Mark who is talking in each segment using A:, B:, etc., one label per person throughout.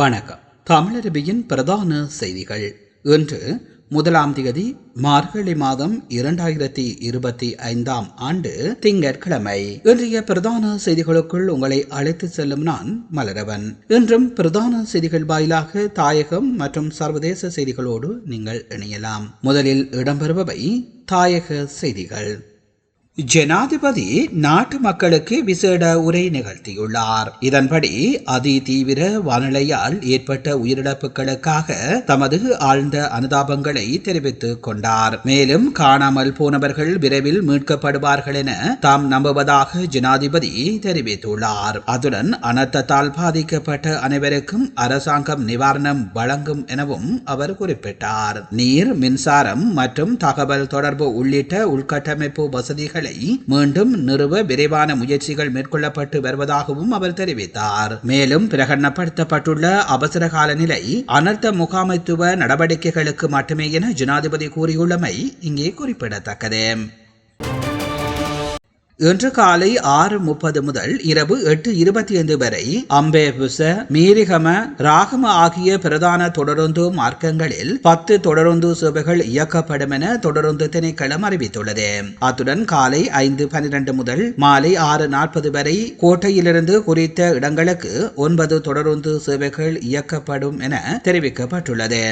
A: வணக்கம். தமிழருவியின் பிரதான செய்திகள். இன்று முதலாம் தேதி மார்கழி மாதம் இரண்டாயிரத்தி இருபத்தி ஐந்தாம் ஆண்டு திங்கட்கிழமை. இன்றைய பிரதான செய்திகளுக்குள் உங்களை அழைத்து செல்லும் நான் மலரவன். இன்றும் பிரதான செய்திகள் வாயிலாக தாயகம் மற்றும் சர்வதேச செய்திகளோடு நீங்கள் இணையலாம். முதலில் இடம்பெறுபவை தாயக செய்திகள். ஜனாதிபதி நாட்டு மக்களுக்கு விசேட உரை நிகழ்த்தியுள்ளார். இதன்படி அதி தீவிர வானிலையால் ஏற்பட்ட உயிரிழப்புகளுக்காக தமது ஆழ்ந்த அனுதாபங்களை தெரிவித்துக் கொண்டார். மேலும் காணாமல் போனவர்கள் விரைவில் மீட்கப்படுவார்கள் என தாம் நம்புவதாக ஜனாதிபதி தெரிவித்துள்ளார். அத்துடன் அனர்த்தத்தால் பாதிக்கப்பட்ட அனைவருக்கும் அரசாங்கம் நிவாரணம் வழங்கும் எனவும் அவர் குறிப்பிட்டார். நீர் மின்சாரம் மற்றும் தகவல் தொடர்பு உள்ளிட்ட உள்கட்டமைப்பு வசதிகளை மீண்டும் நிறுவ விரைவான முயற்சிகள் மேற்கொள்ளப்பட்டு வருவதாகவும் அவர் தெரிவித்தார். மேலும் பிரகடனப்படுத்தப்பட்டுள்ள அவசர கால நிலை அனர்த்த முகாமைத்துவ நடவடிக்கைகளுக்கு மட்டுமே என ஜனாதிபதி கூறியுள்ளமை இங்கே குறிப்பிடத்தக்கது. இன்று காலை ஆறு முப்பது முதல் இரவு எட்டு இருபத்தி ஐந்து வரை அம்பேபுச மீரிகம ராகம ஆகிய பிரதான தொடருந்து மார்க்கங்களில் பத்து தொடருந்து சேவைகள் இயக்கப்படும் என தொடருந்து திணைக்களம் அறிவித்துள்ளது. அத்துடன் காலை ஐந்து பனிரெண்டு முதல் மாலை ஆறு நாற்பது வரை கோட்டையிலிருந்து குறித்த இடங்களுக்கு ஒன்பது தொடருந்து சேவைகள் இயக்கப்படும் என தெரிவிக்கப்பட்டுள்ளது.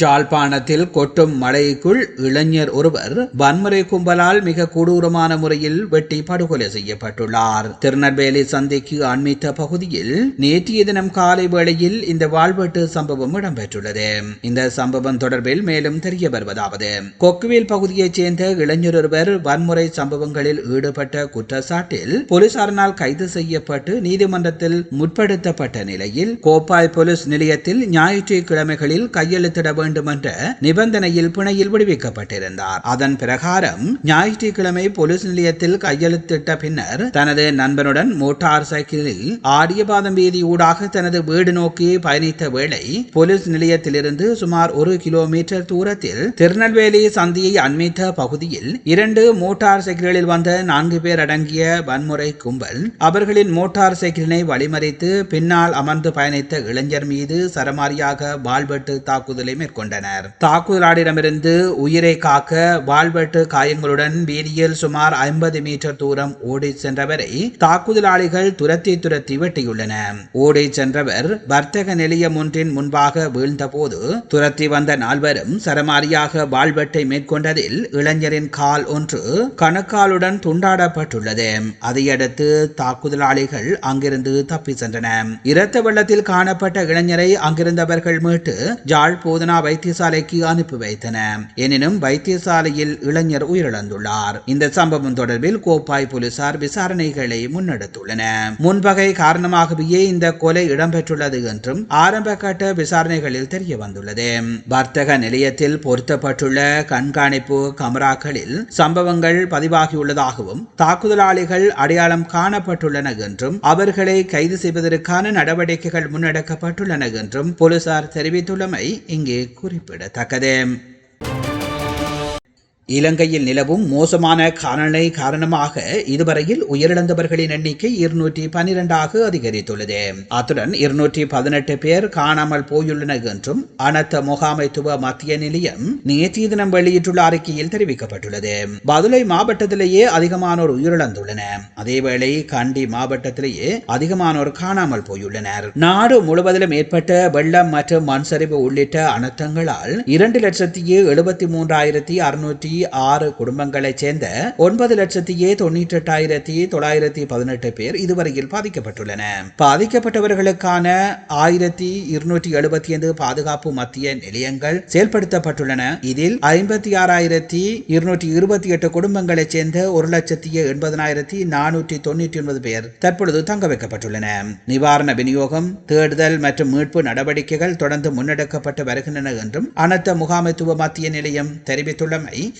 A: ஜாழ்ப்பாணத்தில் கொட்டும் மழைக்குள் இளைஞர் ஒருவர் வன்முறை கும்பலால் மிக கொடூரமான முறையில் வெட்டி படுகொலை செய்யப்பட்டுள்ளார். திருநெல்வேலி சந்தைக்கு அண்மித்த பகுதியில் நேற்றைய தினம் காலை வேளையில் இந்த வாழ்வெட்டு சம்பவம் இடம்பெற்றுள்ளது. இந்த சம்பவம் தொடர்பில் மேலும் தெரிய வருவதாவது. கொக்குவேல் பகுதியைச் சேர்ந்த இளைஞர் ஒருவர் வன்முறை சம்பவங்களில் ஈடுபட்ட குற்றச்சாட்டில் போலீசாரினால் கைது செய்யப்பட்டு நீதிமன்றத்தில் முற்படுத்தப்பட்ட நிலையில் கோப்பாய் போலீஸ் நிலையத்தில் ஞாயிற்றுக்கிழமைகளில் கையெழுத்திட வேண்டும் என்ற நிபந்தனையில் பிணையில் விடுவிக்கப்பட்டிருந்தார். அதன் பிரகாரம் ஞாயிற்றுக்கிழமை போலீஸ் நிலையத்தில் கையெழுத்திட்ட பின்னர் தனது நண்பனுடன் மோட்டார் சைக்கிளில் ஆரியபாதம் வீதி ஊடாக தனது வீடு நோக்கி பயணித்த வேளை போலீஸ் நிலையத்திலிருந்து சுமார் ஒரு கிலோமீட்டர் தூரத்தில் திருநெல்வேலி சந்தியை அண்மித்த பகுதியில் இரண்டு மோட்டார் சைக்கிள்களில் வந்த நான்கு பேர் அடங்கிய வன்முறை கும்பல் அவர்களின் மோட்டார் சைக்கிளினை வழிமறித்து பின்னால் அமர்ந்து பயணித்த இளைஞர் மீது சரமாரியாக வாழ்வெட்டு தாக்குதலை மேற்கொண்டனர். தாக்குதலாளிடமிருந்து உயிரை காக்க வாழ்வெட்டு காயங்களுடன் வீதியில் சுமார் ஐம்பது மீட்டர் தூரம் ஓடி சென்றவரை தாக்குதலாளிகள் துரத்தி துரத்தி வெட்டியுள்ளன. ஓடி சென்றவர் வர்த்தக நிலையம் ஒன்றின் முன்பாக வீழ்ந்தபோது துரத்தி வந்த நால்வரும் சரமாரியாக வாழ்வெட்டை மேற்கொண்டதில் இளைஞரின் கால் ஒன்று கணுக்காலுடன் துண்டாடப்பட்டுள்ளது. அதையடுத்து தாக்குதலாளிகள் அங்கிருந்து தப்பி சென்றன. இரத்த வெள்ளத்தில் காணப்பட்ட இளைஞரை அங்கிருந்தவர்கள் மீட்டு ஜாழ் போதனா வைத்தியசாலைக்கு அனுப்பி வைத்தன. எனினும் வைத்தியசாலையில் இளைஞர் உயிரிழந்துள்ளார். இந்த சம்பவம் தொடர்பில் கோப்பாய் போலீசார் விசாரணைகளை முன்னெடுத்துள்ளன. முன்பகை காரணமாகவே இந்த கொலை இடம்பெற்றுள்ளது என்றும் ஆரம்ப கட்ட விசாரணைகளில் தெரிய வந்துள்ளது வர்த்தக நிலையத்தில் பொருத்தப்பட்டுள்ள கண்காணிப்பு கமராக்களில் சம்பவங்கள் பதிவாகியுள்ளதாகவும் தாக்குதலாளிகள் அடையாளம் காணப்பட்டுள்ளன என்றும் அவர்களை கைது செய்வதற்கான நடவடிக்கைகள் முன்னெடுக்கப்பட்டுள்ளன என்றும் போலீசார் தெரிவித்துள்ளமை இங்கே குறிப்பிடத்தக்கது. இலங்கையில் நிலவும் மோசமான காலநிலை காரணமாக இதுவரையில் உயிரிழந்தவர்களின் எண்ணிக்கை இருநூற்றி பனிரெண்டாக அதிகரித்துள்ளது. அத்துடன் இருநூற்றி பதினெட்டு பேர் காணாமல் போயுள்ளனர் என்றும் அனர்த்த முகாமைத்துவ மத்திய நிலையம் நேற்றைய தினம் வெளியிட்டுள்ள அறிக்கையில் தெரிவிக்கப்பட்டுள்ளது. பதுளை மாவட்டத்திலேயே அதிகமானோர் உயிரிழந்துள்ளனர். அதேவேளை கண்டி மாவட்டத்திலேயே அதிகமானோர் காணாமல் போயுள்ளனர். நாடு முழுவதிலும் ஏற்பட்ட வெள்ளம் மற்றும் மண் சரிவு உள்ளிட்ட அனர்த்தங்களால் இரண்டு லட்சத்தி எழுபத்தி மூன்றாயிரத்தி அறுநூற்றி ஆறு குடும்பங்களைச் சேர்ந்த ஒன்பது லட்சத்தியே தொண்ணூற்றி எட்டாயிரத்தி தொள்ளாயிரத்தி பதினெட்டு பேர் இதுவரையில் பாதிக்கப்பட்டுள்ளன. பாதிக்கப்பட்டவர்களுக்கான ஆயிரத்தி இருநூற்றி எழுபத்தி ஐந்து பாதுகாப்பு மத்திய நிலையங்கள் செயல்படுத்தப்பட்டுள்ளன. இதில் ஐம்பத்தி ஆறாயிரத்தி இருநூற்றி இருபத்தி எட்டு குடும்பங்களைச் சேர்ந்த ஒரு லட்சத்தி எண்பதனாயிரத்தி நானூற்றி தொண்ணூற்றி ஒன்பது பேர் தற்பொழுது தங்க வைக்கப்பட்டுள்ளன. நிவாரண விநியோகம் தேடுதல் மற்றும் மீட்பு நடவடிக்கைகள் தொடர்ந்து முன்னெடுக்கப்பட்டு வருகின்றன என்றும் அனர்த்த முகாமைத்துவ மத்திய நிலையம் தெரிவித்துள்ளமை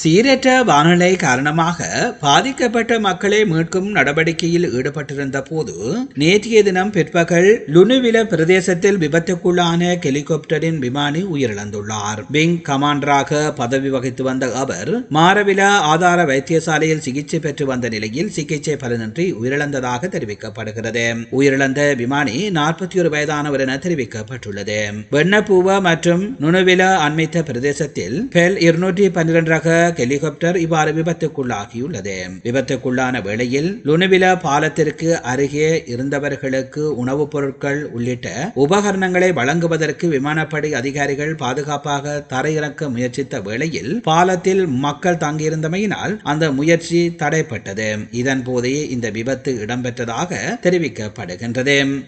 A: சீரற்ற வானிலை காரணமாக பாதிக்கப்பட்ட மக்களை மீட்கும் நடவடிக்கையில் ஈடுபட்டிருந்த போது நேற்றைய தினம் பிற்பகல் லுனுவில பிரதேசத்தில் விபத்துக்குள்ளான ஹெலிகாப்டரின் விமானி உயிரிழந்துள்ளார். விங் கமாண்டராக பதவி வகித்து வந்த அவர் மாரவில ஆதார வைத்தியசாலையில் சிகிச்சை பெற்று வந்த நிலையில் சிகிச்சை பலனின்றி உயிரிழந்ததாக தெரிவிக்கப்படுகிறது. உயிரிழந்த விமானி நாற்பத்தி ஒரு வயதானவர் என தெரிவிக்கப்பட்டுள்ளது. வெண்ணப்பூவ மற்றும் நுணுவில அண்மித்த பிரதேசத்தில் பெல் இருநூற்றி பன்னிரண்டு ரக ஹெலிகாப்டர் இவ்வாறு விபத்துக்குள்ளாகியுள்ளது. விபத்துக்குள்ளான வேளையில் லுணுவில பாலத்திற்கு அருகே இருந்தவர்களுக்கு உணவுப் பொருட்கள் உள்ளிட்ட உபகரணங்களை வழங்குவதற்கு விமானப்படை அதிகாரிகள் பாதுகாப்பாக தரையிறக்க முயற்சித்த வேளையில் பாலத்தில் மக்கள் தங்கியிருந்தமையினால் அந்த முயற்சி தடைப்பட்டது. இதன் போதே இந்த விபத்து இடம்பெற்றதாக தெரிவிக்கப்படுகின்றது.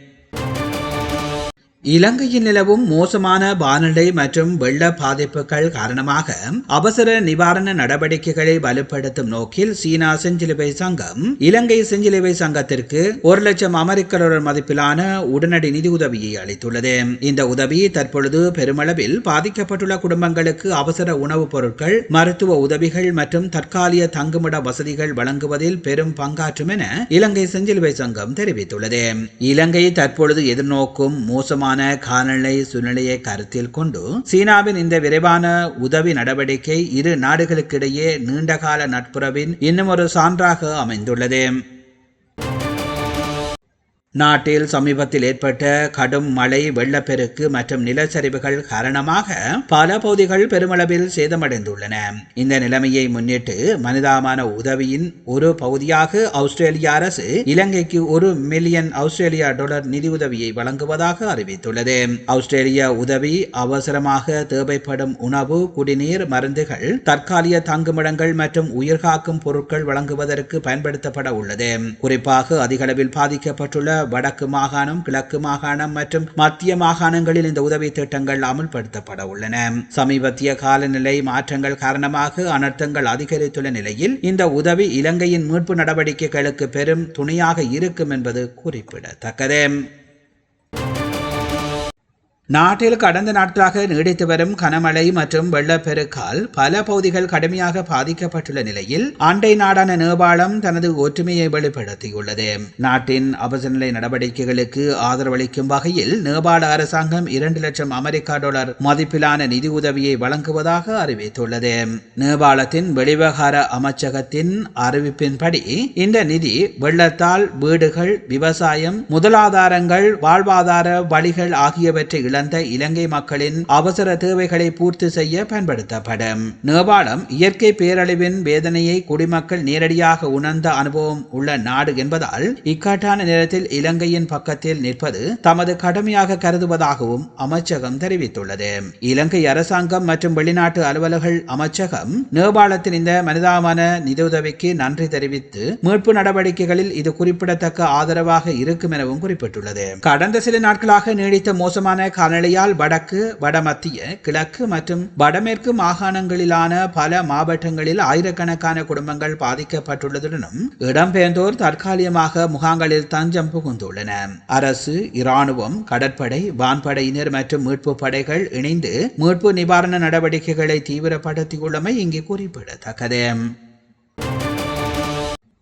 A: இலங்கையில் நிலவும் மோசமான வானிலை மற்றும் வெள்ள பாதிப்புகள் காரணமாக அவசர நிவாரண நடவடிக்கைகளை வலுப்படுத்தும் நோக்கில் சீனா செஞ்சிலுவை சங்கம் இலங்கை செஞ்சிலுவை சங்கத்திற்கு ஒரு லட்சம் அமெரிக்க டாலர் மதிப்பிலான உடனடி நிதி உதவியை அளித்துள்ளது. இந்த உதவி தற்பொழுது பெருமளவில் பாதிக்கப்பட்டுள்ள குடும்பங்களுக்கு அவசர உணவுப் பொருட்கள் மருத்துவ உதவிகள் மற்றும் தற்காலிக தங்குமிட வசதிகள் வழங்குவதில் பெரும் பங்காற்றும் என இலங்கை செஞ்சிலுவை சங்கம் தெரிவித்துள்ளது. இலங்கை தற்பொழுது எதிர்நோக்கும் மோசமான காலநிலை சூழ்நிலையை கருத்தில் கொண்டு சீனாவின் இந்த விரைவான உதவி நடவடிக்கை இரு நாடுகளுக்கிடையே நீண்டகால நட்புறவின் இன்னும் ஒரு சான்றாக அமைந்துள்ளது. நாட்டில் சமீபத்தில் ஏற்பட்ட கடும் மழை வெள்ளப்பெருக்கு மற்றும் நிலச்சரிவுகள் காரணமாக பல பகுதிகள் பெருமளவில் சேதமடைந்துள்ளன. இந்த நிலைமையை முன்னிட்டு மனிதாமான உதவியின் ஒரு பகுதியாக ஆஸ்திரேலிய அரசு இலங்கைக்கு ஒரு மில்லியன் ஆஸ்திரேலியா டாலர் நிதியுதவியை வழங்குவதாக அறிவித்துள்ளது. ஆஸ்திரேலிய உதவி அவசரமாக தேவைப்படும் உணவு குடிநீர் மருந்துகள் தற்காலிக தங்குமிடங்கள் மற்றும் உயிர்காக்கும் பொருட்கள் வழங்குவதற்கு பயன்படுத்தப்பட உள்ளது. குறிப்பாக அதிகளவில் பாதிக்கப்பட்டுள்ள வடக்கு மாகாணம் கிழக்கு மாகாணம் மற்றும் மத்திய மாகாணங்களில் இந்த உதவி திட்டங்கள் அமுல்படுத்தப்பட உள்ளன சமீபத்திய காலநிலை மாற்றங்கள் காரணமாக அனர்த்தங்கள் அதிகரித்துள்ள நிலையில் இந்த உதவி இலங்கையின் மீட்பு நடவடிக்கைகளுக்கு பெரும் துணையாக இருக்கும் என்பது குறிப்பிடத்தக்கது. நாட்டில் கடந்த நாட்களாக நீடித்து வரும் கனமழை மற்றும் வெள்ளப்பெருக்கால் பல பகுதிகள் கடுமையாக பாதிக்கப்பட்டுள்ள நிலையில் அண்டை நாடான நேபாளம் தனது ஒற்றுமையை வெளிப்படுத்தியுள்ளது. நாட்டின் அவசரநிலை நடவடிக்கைகளுக்கு ஆதரவளிக்கும் வகையில் நேபாள அரசாங்கம் இரண்டு லட்சம் அமெரிக்கா டாலர் மதிப்பிலான நிதி உதவியை வழங்குவதாக அறிவித்துள்ளது. நேபாளத்தின் வெளிவகார அமைச்சகத்தின் அறிவிப்பின்படி இந்த நிதி வெள்ளத்தால் வீடுகள் விவசாயம் முதலாதாரங்கள் வாழ்வாதார வழிகள் ஆகியவற்றை இழந்த இலங்கை மக்களின் அவசர தேவைகளை பூர்த்தி செய்ய பயன்படுத்தப்படும். நேபாளம் இயற்கை பேரழிவின் வேதனையை குடிமக்கள் நேரடியாக உணர்ந்த அனுபவம் உள்ள நாடு என்பதால் இக்கட்டான நேரத்தில் இலங்கையின் பக்கத்தில் நிற்பது தமது கடமையாக கருதுவதாகவும் அமைச்சகம் தெரிவித்துள்ளது. இலங்கை அரசாங்கம் மற்றும் வெளிநாட்டு அலுவலர்கள் அமைச்சகம் நேபாளத்தின் இந்த மனிதாமான நிதியுதவிக்கு நன்றி தெரிவித்து மீட்பு நடவடிக்கைகளில் இது குறிப்பிடத்தக்க ஆதரவாக இருக்கும் எனவும் குறிப்பிட்டுள்ளது. கடந்த சில நாட்களாக நீடித்த மோசமான காலநிலையால் வடக்கு வடமத்திய கிழக்கு மற்றும் வடமேற்கு மாகாணங்களிலான பல மாவட்டங்களில் ஆயிரக்கணக்கான குடும்பங்கள் பாதிக்கப்பட்டுள்ளதுடனும் இடம்பெயர்ந்தோர் தற்காலிகமாக முகாங்களில் தஞ்சம் புகுந்துள்ளன. அரசு இராணுவம் கடற்படை வான்படையினர் மற்றும் மீட்பு படைகள் இணைந்து மீட்பு நிவாரண நடவடிக்கைகளை தீவிரப்படுத்தியுள்ளமை இங்கு குறிப்பிடத்தக்கது.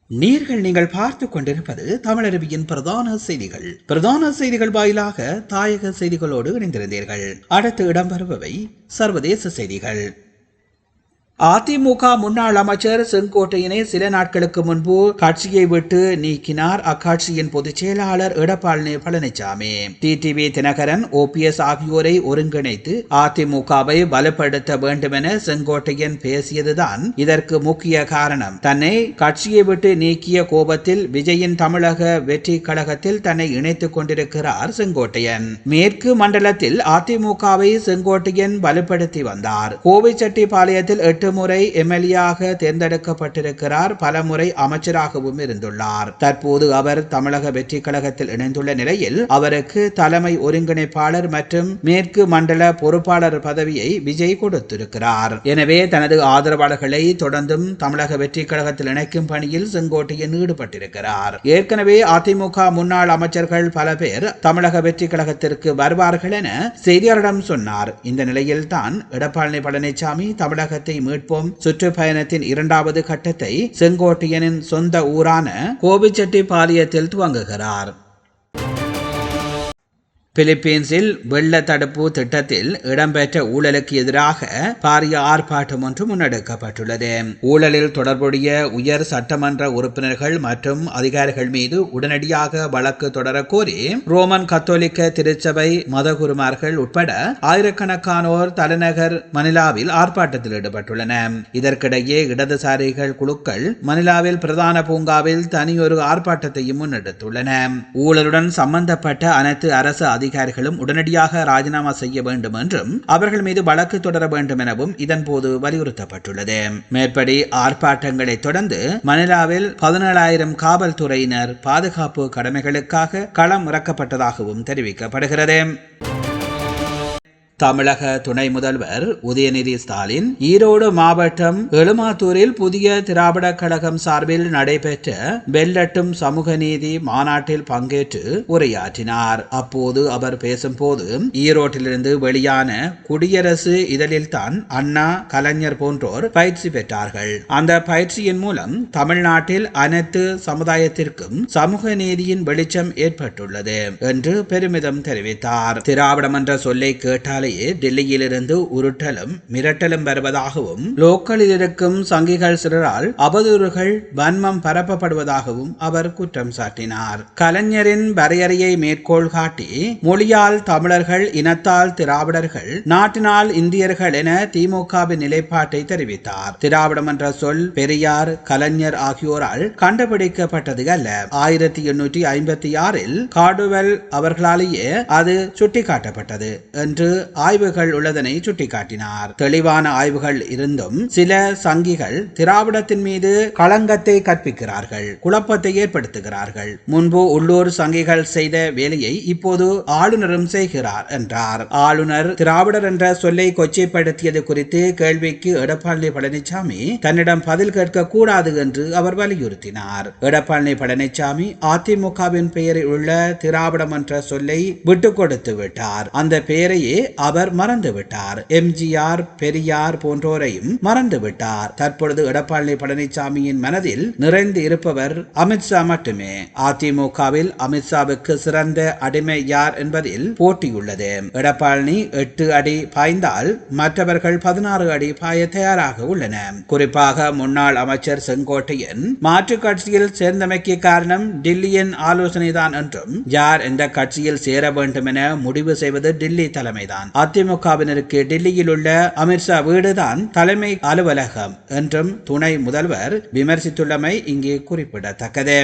A: நீர்கள் நீங்கள் பார்த்து கொண்டிருப்பது தமிழருவியின் பிரதான செய்திகள். பிரதான செய்திகள் வாயிலாக தாயக செய்திகளோடு இணைந்திருந்தீர்கள். அடுத்து இடம்பெறுபவை சர்வதேச செய்திகள். அதிமுக முன்னாள் அமைச்சர் செங்கோட்டையினை சில நாட்களுக்கு முன்பு கட்சியை விட்டு நீக்கினார். அக்கட்சியின் பொதுச் செயலாளர் எடப்பாடி பழனிசாமி. டிடிவி தினகரன் ஓபிஎஸ் ஆகியோரை ஒருங்கிணைத்து அதிமுகவை பலப்படுத்த வேண்டுமென செங்கோட்டையன் பேசியதுதான் இதற்கு முக்கிய காரணம். தன்னை கட்சியை விட்டு நீக்கிய கோபத்தில் விஜயின் தமிழக வெற்றி கழகத்தில் தன்னை இணைத்துக் கொண்டிருக்கிறார் செங்கோட்டையன். மேற்கு மண்டலத்தில் அதிமுகவை செங்கோட்டையன் பலப்படுத்தி வந்தார். கோவைச்செட்டிப்பாளையத்தில் எட்டு எட்டு முறை எம்எல்ஏயாக தேர்ந்தெடுக்கப்பட்டிருக்கிறார். பல முறை அமைச்சராகவும் இருந்துள்ளார். தற்போது அவர் தமிழக வெற்றி கழகத்தில் இணைந்துள்ள நிலையில் அவருக்கு தலைமை ஒருங்கிணைப்பாளர் மற்றும் மேற்கு மண்டல பொறுப்பாளர் பதவியை விஜய் கொடுத்திருக்கிறார். எனவே தனது ஆதரவாளர்களை தொடர்ந்தும் தமிழக வெற்றி கழகத்தில் இணைக்கும் பணியில் செங்கோட்டையன் ஈடுபட்டிருக்கிறார். ஏற்கனவே அதிமுக முன்னாள் அமைச்சர்கள் பல பேர் தமிழக வெற்றி கழகத்திற்கு வருவார்கள் என செய்தியாளரிடம் சொன்னார். இந்த நிலையில் தான் எடப்பாடி பழனிசாமி தமிழகத்தை மீட்போம் சுற்றுப்பயணத்தின் இரண்டாவது கட்டத்தை செங்கோட்டையனின் சொந்த ஊரான கோபிச்செட்டிப்பாளையத்தில் துவங்குகிறார். பிலிப்பீன்ஸில் வெள்ள தடுப்பு திட்டத்தில் இடம்பெற்ற ஊழலுக்கு எதிராக பாரிய ஆர்ப்பாட்டம் ஒன்று முன்னெடுக்கப்பட்டுள்ளது. ஊழலில் தொடர்புடைய உயர் சட்டமன்ற உறுப்பினர்கள் மற்றும் அதிகாரிகள் மீது உடனடியாக வழக்கு தொடர கோரி ரோமன் கத்தோலிக்க திருச்சபை மதகுருமார்கள் உட்பட ஆயிரக்கணக்கானோர் தலைநகர் மணிலாவில் ஆர்ப்பாட்டத்தில் ஈடுபட்டுள்ளன இதற்கிடையே இடதுசாரிகள் குழுக்கள் மணிலாவில் பிரதான பூங்காவில் தனியொரு ஆர்ப்பாட்டத்தையும் முன்னெடுத்துள்ளன. ஊழலுடன் சம்பந்தப்பட்ட அனைத்து அரசு அதிகாரிகளும் உடனடியாக ராஜினாமா செய்ய வேண்டும் என்றும் அவர்கள் மீது வழக்கு தொடர வேண்டும் எனவும் இதன்போது வலியுறுத்தப்பட்டுள்ளது. மேற்படி ஆர்ப்பாட்டங்களை தொடர்ந்து மணிலாவில் பதினேழாயிரம் காவல்துறையினர் பாதுகாப்பு கடமைகளுக்காக களம் இறக்கப்பட்டதாகவும் தெரிவிக்கப்படுகிறது. தமிழக துணை முதல்வர் உதயநிதி ஸ்டாலின் ஈரோடு மாவட்டம் எழுமாத்தூரில் புதிய திராவிட கழகம் சார்பில் நடைபெற்ற வெள்ளட்டும் சமூக நீதி மாநாட்டில் பங்கேற்று உரையாற்றினார். அப்போது அவர் பேசும்போது ஈரோட்டிலிருந்து வெளியான குடியரசு இதழில்தான் அண்ணா கலைஞர் போன்றோர் பயிற்சி பெற்றார்கள். அந்த பயிற்சியின் மூலம் தமிழ்நாட்டில் அனைத்து சமுதாயத்திற்கும் சமூக நீதியின் வெளிச்சம் ஏற்பட்டுள்ளது என்று பெருமிதம் தெரிவித்தார். திராவிடம் என்ற சொல்லை கேட்டாலே காலையே டெல்லியிலிருந்து உருட்டலும் மிரட்டலும் வருவதாகவும் லோக்கலில் இருக்கும் சங்கிகள் சிலரால் அவதூறுகள் வன்மம் பரப்பப்படுவதாகவும் அவர் குற்றம் சாட்டினார். கலைஞரின் வரையறையை மேற்கோள் காட்டி மொழியால் தமிழர்கள் இனத்தால் திராவிடர்கள் நாட்டினால் இந்தியர்கள் என திமுகவின் நிலைப்பாட்டை தெரிவித்தார். திராவிடம் என்ற சொல் பெரியார் கலைஞர் ஆகியோரால் கண்டுபிடிக்கப்பட்டது அல்ல. ஆயிரத்தி எண்ணூற்றி ஐம்பத்தி ஆறில் காடுவெல் அவர்களாலேயே அது சுட்டிக்காட்டப்பட்டது என்று ஆய்வுகள் உள்ளதனை சுட்டிக்காட்டினார். தெளிவான ஆய்வுகள் இருந்தும் சில சங்கிகள் திராவிடத்தின் மீது களங்கத்தை கற்பிக்கிறார்கள் குழப்பத்தை ஏற்படுத்துகிறார்கள். முன்பு உள்ளூர் சங்கிகள் செய்த வேலையை இப்போது ஆளுநரும் செய்கிறார் என்றார். ஆளுநர் திராவிடர் என்ற சொல்லை கொச்சைப்படுத்தியது குறித்து கேள்விக்கு எடப்பாடி பழனிசாமி தன்னிடம் பதில் கேட்க கூடாது என்று அவர் வலியுறுத்தினார். எடப்பாடி பழனிசாமி அதிமுகவின் பெயரில் உள்ள திராவிடம் என்ற சொல்லை விட்டுக் கொடுத்து விட்டார். அந்த பெயரையே அவர் மறந்துவிட்டார். எம்ஜிஆர் பெரியார் போன்றோரையும் மறந்துவிட்டார். தற்பொழுது எடப்பாடி பழனிசாமியின் மனதில் நிறைந்து இருப்பவர் அமித்ஷா மட்டுமே. அதிமுகவில் அமித்ஷாவுக்கு சிறந்த அடிமை யார் என்பதில் போட்டியுள்ளது. எடப்பாடி எட்டு அடி பாய்ந்தால் மற்றவர்கள் பதினாறு அடி பாய தயாராக உள்ளன. குறிப்பாக முன்னாள் அமைச்சர் செங்கோட்டையன் மாற்றுக் கட்சியில் சேர்ந்தமைக்கு காரணம் டில்லியின் ஆலோசனைதான் என்றும் யார் எந்த கட்சியில் சேர வேண்டும் என முடிவு செய்வது டில்லி தலைமைதான். அதிமுகவினருக்கு டெல்லியில் உள்ள அமித்ஷா வீடுதான் தலைமை அலுவலகம் என்றும் துணை முதல்வர் விமர்சித்துள்ளமை இங்கே குறிப்பிடத்தக்கது.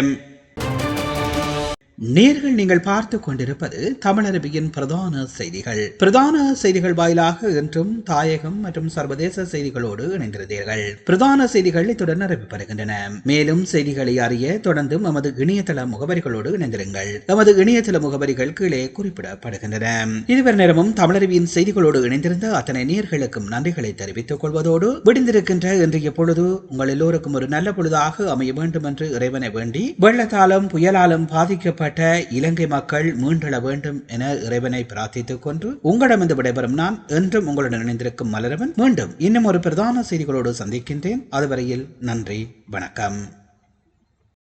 A: நேர்கள் நீங்கள் பார்த்து கொண்டிருப்பது தமிழரபியின் பிரதான செய்திகள். பிரதான செய்திகள் வாயிலாக என்றும் தாயகம் மற்றும் சர்வதேச செய்திகளோடு இணைந்திருந்தீர்கள். பிரதான செய்திகள் இத்துடன் அறிவிப்படுகின்றன மேலும் செய்திகளை அறிய தொடர்ந்து எமது இணையதள முகவரிகளோடு இணைந்திருங்கள். எமது இணையதள முகவரிகள் கீழே குறிப்பிடப்படுகின்றன. இதுவரை நேரமும் தமிழரபியின் செய்திகளோடு இணைந்திருந்த அத்தனை நேர்களுக்கும் நன்றிகளை தெரிவித்துக் கொள்வதோடு விடுந்திருக்கின்ற இன்றைய பொழுது உங்கள் எல்லோருக்கும் ஒரு நல்ல பொழுதாக அமைய வேண்டும் என்று இறைவனை வேண்டி வெள்ளத்தாலும் புயலாலும் பாதிக்கப்பட்ட பாதிக்கப்பட்ட இலங்கை மக்கள் மீண்டெழ வேண்டும் என இறைவனை பிரார்த்தித்துக் கொண்டு உங்களிடமிருந்து விடைபெறும் நான் என்றும் உங்களுடன் இணைந்திருக்கும் மலரவன். மீண்டும் இன்னும் ஒரு பிரதான செய்திகளோடு சந்திக்கின்றேன். அதுவரையில் நன்றி வணக்கம்.